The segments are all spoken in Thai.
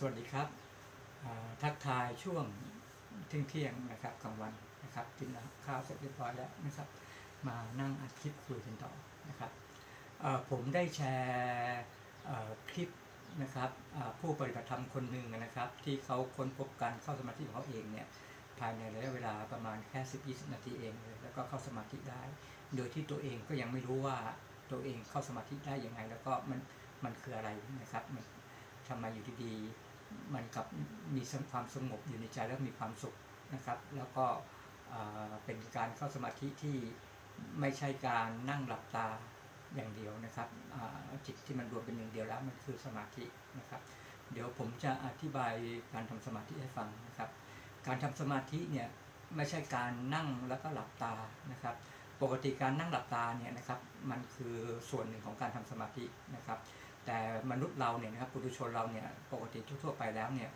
สวัสดีครับทักทายช่วงเที่ยงเที่ยงนะครับกลางวันนะครับกินข้าวเสร็จเรียบร้อยแล้วนะครับมานั่งอัดคลิปคุยกันต่อนะครับผมได้แชร์คลิปนะครับผู้ปฏิบัติธรรมคนหนึ่งนะครับ ที่เขาค้นพบการเข้าสมาธิของเขาเองเนี่ยภายในระยะเวลาประมาณแค่ 10-20 นาทีเองเลยแล้วก็เข้าสมาธิได้ โดยที่ตัวเองก็ยังไม่รู้ว่าตัวเองเข้าสมาธิได้ยังไง แล้วก็มันมันคืออะไรนะครับมันทำไมอยู่ดีๆ มันกับมีความสงบอยู่ในใจแล้วมีความสุขนะครับ แล้วก็เป็นการเข้าสมาธิที่ไม่ใช่การนั่งหลับตาอย่างเดียวนะครับจิตที่มันรวมเป็นหนึ่งเดียวแล้วมันคือสมาธินะครับ เดี๋ยวผมจะอธิบายการทำสมาธิให้ฟังนะครับ การทำสมาธิเนี่ยไม่ใช่การนั่งแล้วก็หลับตานะครับ ปกติการนั่งหลับตาเนี่ยนะครับมันคือส่วนหนึ่งของการทำสมาธินะครับ แต่มนุษย์เราเนี่ยนะครับปุถุชนเราเนี่ยปกติทั่วไปแล้วเนี่ย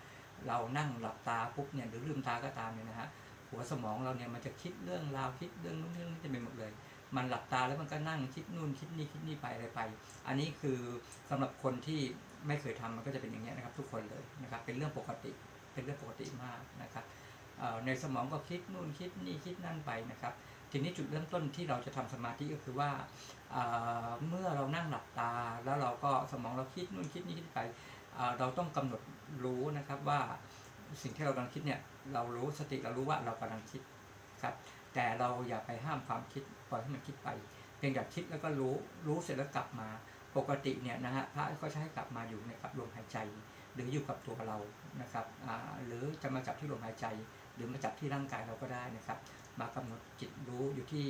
เรานั่งหลับตาปุ๊บเนี่ยหรือลืมตาก็ตามเนี่ยนะฮะหัวสมองเราเนี่ยมันจะคิดเรื่องราวคิดเรื่องนู้นเรื่องนี้จะไปหมดเลย มันหลับตาแล้วมันก็นั่งคิดนู่นคิดนี่คิดนี่ไปอะไรไป อันนี้คือสำหรับคนที่ไม่เคยทำมันก็จะเป็นอย่างนี้ยนะครับ ทุกคนเลยนะครับเป็นเรื่องปกติเป็นเรื่องปกติมากนะครับในสมองก็คิดนู่นคิดนี่คิดนั่นไปนะครับ ทีนี้จุดเริ่มต้นที่เราจะทำสมาธิก็คือว่าเมื่อเรานั่งหลับตา แล้วเราก็สมองเราคิดนู่นคิดนี่คิดไปเราต้องกำหนดรู้นะครับว่าสิ่งที่เรากำลังคิดเนี่ยเรารู้สติเรารู้ว่าเรากำลังคิดครับ แต่เราอย่าไปห้ามความคิดปล่อยให้มันคิดไปเพียงแต่คิดแล้วก็รู้รู้เสร็จแล้วกลับมาปกติเนี่ยนะฮะพระก็ให้กลับมาอยู่ในกับลมหายใจ หรืออยู่กับตัวเรานะครับหรือจะมาจับที่ลมหายใจ หรือมาจับที่ร่างกายเราก็ได้นะครับ มากำหนดจิตรู้อยู่ที่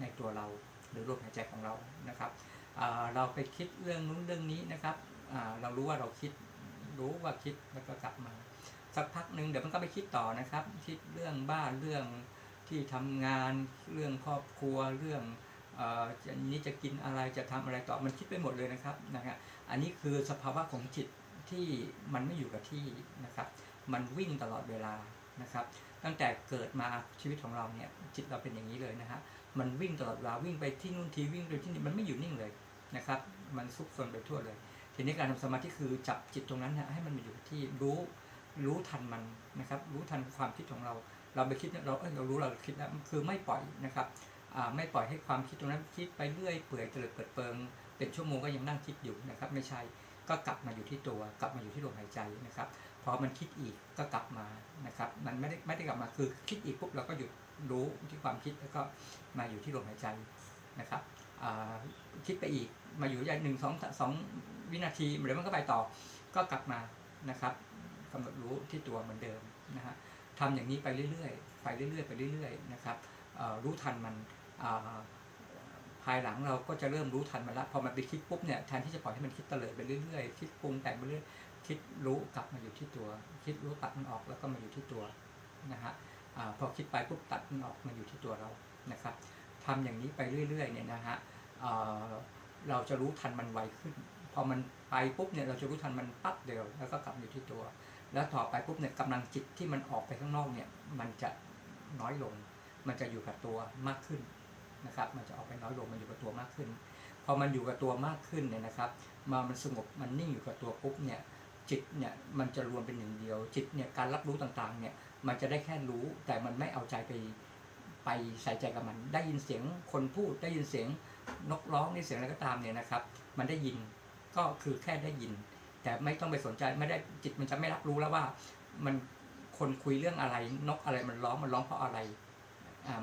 ในตัวเรา หรือลมหายใจของเรานะครับเราไปคิดเรื่องนู้นเรื่องนี้นะครับเรารู้ว่าเราคิดรู้ว่าคิดแล้วก็กลับมาสักพักหนึ่งเดี๋ยวมันก็ไปคิดต่อนะครับ คิดเรื่องบ้านเรื่องที่ทำงานเรื่องครอบครัวเรื่องอ่อจะนี้จะกินอะไรจะทำอะไรต่อมันคิดไปหมดเลยนะครับนะฮะอันนี้คือสภาวะของจิต ที่มันไม่อยู่กับที่นะครับ มันวิ่งตลอดเวลานะครับ ตั้งแต่เกิดมาชีวิตของเราเนี่ยจิตเราเป็นอย่างนี้เลยนะฮะมันวิ่งตลอดเวลาวิ่งไปที่นู่นทีวิ่งไปที่นี่มันไม่อยู่นิ่งเลยนะครับ มันซุกซนไปทั่วเลย ทีนี้การทำสมาธิคือจับจิตตรงนั้นนะให้มันมาอยู่ที่รู้รู้ทันมันนะครับ รู้ทันความคิดของเรา เราไปคิดเราเออเรารู้เราคิดแล้วคือไม่ปล่อยนะครับอ่าไม่ปล่อยให้ความคิดตรงนั้นคิดไปเรื่อยเปื่อยเตลิดเปิดเปิง เป็นชั่วโมงก็ยังนั่งคิดอยู่นะครับ ไม่ใช่ ก็กลับมาอยู่ที่ตัว กลับมาอยู่ที่ลมหายใจนะครับพอมันคิดอีกก็กลับมานะครับ มันไม่ได้ไม่ได้กลับมาคือคิดอีกปุ๊บเราก็หยุดรู้ที่ความคิดแล้วก็มาอยู่ที่ลมหายใจนะครับคิดไปอีกมาอยู่อย่างหนึ่งสองสองวินาทีเดี๋ยวมันก็ไปต่อก็กลับมานะครับกำหนดรู้ที่ตัวเหมือนเดิมนะฮะทำอย่างนี้ไปเรื่อยๆ ไปเรื่อยๆ ไปเรื่อยๆ นะครับรู้ทันมันอ ภายหลังเราก็จะเริ่มรู้ทันมันละพอมันไปคิดปุ๊บเนี่ยแทนที่จะปล่อยให้มันคิดเตลิดไปเรื่อยๆคิดปรุงแต่งไปเรื่อยคิดรู้กลับมาอยู่ที่ตัว คิดรู้ตัดมันออกแล้วก็มาอยู่ที่ตัวนะฮะพอคิดไปปุ๊บตัดมันออกมาอยู่ที่ตัวเรานะครับทำอย่างนี้ไปเรื่อยๆเนี่ยนะฮะเราจะรู้ทันมันไวขึ้น พอมันไปปุ๊บเนี่ยเราจะรู้ทันมันปั๊บเดียวแล้วก็กลับมาอยู่ที่ตัว แล้วต่อไปปุ๊บเนี่ยกำลังจิตที่มันออกไปข้างนอกเนี่ยมันจะน้อยลง มันจะอยู่กับตัวมากขึ้น นะครับ มันจะออกไปน้อยลงมันอยู่กับตัวมากขึ้น พอมันอยู่กับตัวมากขึ้นเนี่ยนะครับ มามันสงบมันนิ่งอยู่กับตัวปุ๊บเนี่ยจิตเนี่ยมันจะรวมเป็นหนึ่งเดียว จิตเนี่ยการรับรู้ต่างๆเนี่ยมันจะได้แค่รู้แต่มันไม่เอาใจไปไปใส่ใจกับมัน ได้ยินเสียงคนพูดได้ยินเสียงนกร้องนี่เสียงอะไรก็ตามเนี่ยนะครับ มันได้ยินก็คือแค่ได้ยิน แต่ไม่ต้องไปสนใจไม่ได้จิตมันจะไม่รับรู้แล้วว่า มันคนคุยเรื่องอะไรนกอะไรมันร้องมันร้องเพราะอะไร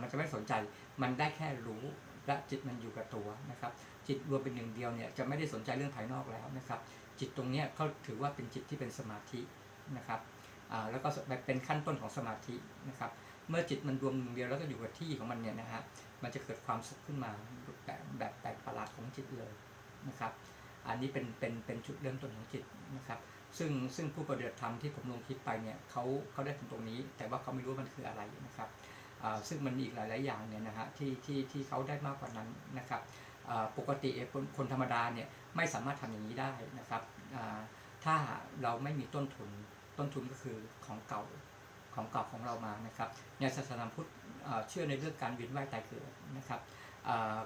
มันจะไม่สนใจ มันได้แค่รู้และจิตมันอยู่กับตัวนะครับ จิตรวมเป็นหนึ่งเดียวเนี่ยจะไม่ได้สนใจเรื่องภายนอกแล้วนะครับ จิตตรงนี้เขาถือว่าเป็นจิตที่เป็นสมาธินะครับแล้วก็เป็นขั้นต้นของสมาธินะครับ เมื่อจิตมันรวมหนึ่งเดียวแล้วก็อยู่กับที่ของมันเนี่ยนะฮะมันจะเกิดความสุขขึ้นมาแบบแบบแปลกประหลาดของจิตเลยนะครับ อันนี้เป็นเป็นเป็นจุดเริ่มต้นของจิตนะครับ ซึ่งซึ่งผู้ปฏิบัติธรรมที่ผมลงคลิปไปเนี่ยเขาเขาได้ถึงตรงนี้ แต่ว่าเขาไม่รู้ว่ามันคืออะไรนะครับ ซึ่งมันมีอีกหลาย ๆ อย่างเนี่ยนะฮะที่ที่ที่เขาได้มากกว่านั้นนะครับปกติคนคนธรรมดาเนี่ยไม่สามารถทำอย่างนี้ได้นะครับถ้าเราไม่มีต้นทุนต้นทุนก็คือของเก่าของเก่าของเรามานะครับในศาสนาพุทธเชื่อในเรื่องการเวียนว่ายตายเกิดนะครับ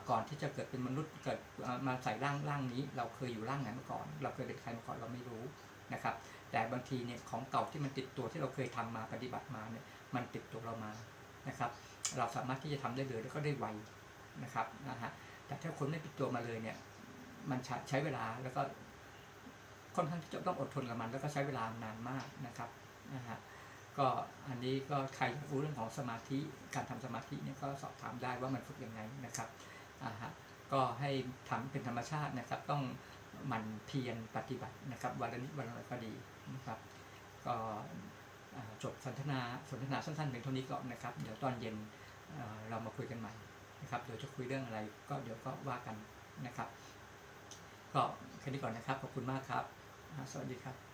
ก่อนที่จะเกิดเป็นมนุษย์เกิดมาใส่ร่างร่างนี้ เราเคยอยู่ร่างไหนมาก่อน เราเคยเป็นใครมาก่อนเราไม่รู้นะครับแแต่บางทีเนี่ยของเก่าที่มันติดตัวที่เราเคยทำมาปฏิบัติมาเนี่ยมันติดตัวเรามา นะครับ เราสามารถที่จะทำได้เลยแล้วก็ได้ไวนะครับนะฮะแต่ถ้าคนไม่ติดตัวมาเลยเนี่ย มันใช้เวลาแล้วก็ค่อนข้างที่จะต้องอดทนกับมัน แล้วก็ใช้เวลานานมากนะครับนะฮะก็อันนี้ก็ใครอยากรู้เรื่องของสมาธิการทำสมาธิเนี่ยก็สอบถามได้ว่ามันฝึกยังไงนะครับอ่าฮะก็ให้ทำเป็นธรรมชาตินะครับ ต้องหมันเพียรปฏิบัตินะครับวันละนิดวันละหน่อยก็ดีนะครับ ก็ จบสนทนาสนทนาสั้นๆเพียงเท่านี้ก่อนนะครับ เดี๋ยวตอนเย็นเรามาคุยกันใหม่นะครับเดี๋ยวจะคุยเรื่องอะไรก็เดี๋ยวก็ว่ากันนะครับ ก็แค่นี้ก่อนนะครับ ขอบคุณมากครับ สวัสดีครับ